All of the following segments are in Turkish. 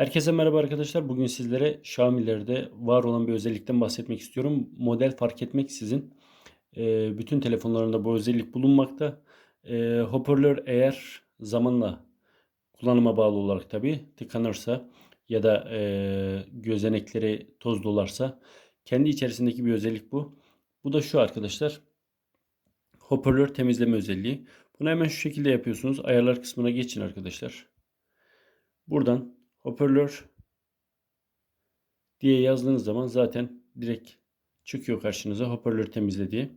Herkese merhaba arkadaşlar. Bugün sizlere Xiaomi'lerde var olan bir özellikten bahsetmek istiyorum. Model fark etmeksizin e, bütün telefonlarında bu özellik bulunmakta. E, hoparlör eğer zamanla kullanıma bağlı olarak tabi tıkanırsa ya da e, gözenekleri toz dolarsa kendi içerisindeki bir özellik bu. Bu da şu arkadaşlar. Hoparlör temizleme özelliği. Bunu hemen şu şekilde yapıyorsunuz. Ayarlar kısmına geçin arkadaşlar. Buradan hoparlör diye yazdığınız zaman zaten direkt çıkıyor karşınıza hoparlör temizle diye.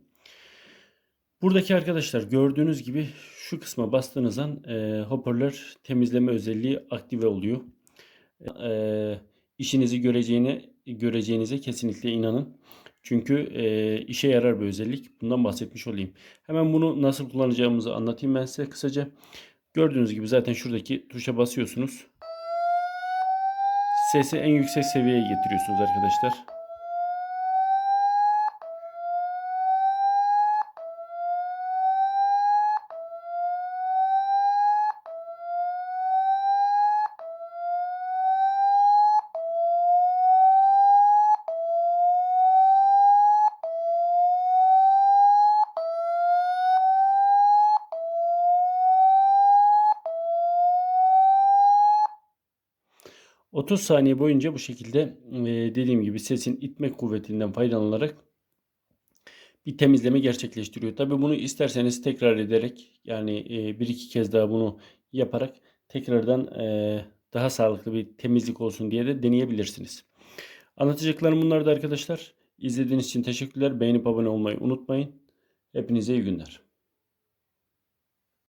Buradaki arkadaşlar gördüğünüz gibi şu kısma bastığınız an e, hoparlör temizleme özelliği aktive oluyor. E, işinizi göreceğine göreceğinize kesinlikle inanın. Çünkü e, işe yarar bir özellik. Bundan bahsetmiş olayım. Hemen bunu nasıl kullanacağımızı anlatayım ben size kısaca. Gördüğünüz gibi zaten şuradaki tuşa basıyorsunuz. Sesi en yüksek seviyeye getiriyorsunuz arkadaşlar. ...30 saniye boyunca bu şekilde dediğim gibi sesin itme kuvvetinden faydalanarak bir temizleme gerçekleştiriyor. Tabi bunu isterseniz tekrar ederek yani bir iki kez daha bunu yaparak tekrardan daha sağlıklı bir temizlik olsun diye de deneyebilirsiniz. Anlatacaklarım bunlardı arkadaşlar. İzlediğiniz için teşekkürler. Beğenip abone olmayı unutmayın. Hepinize iyi günler.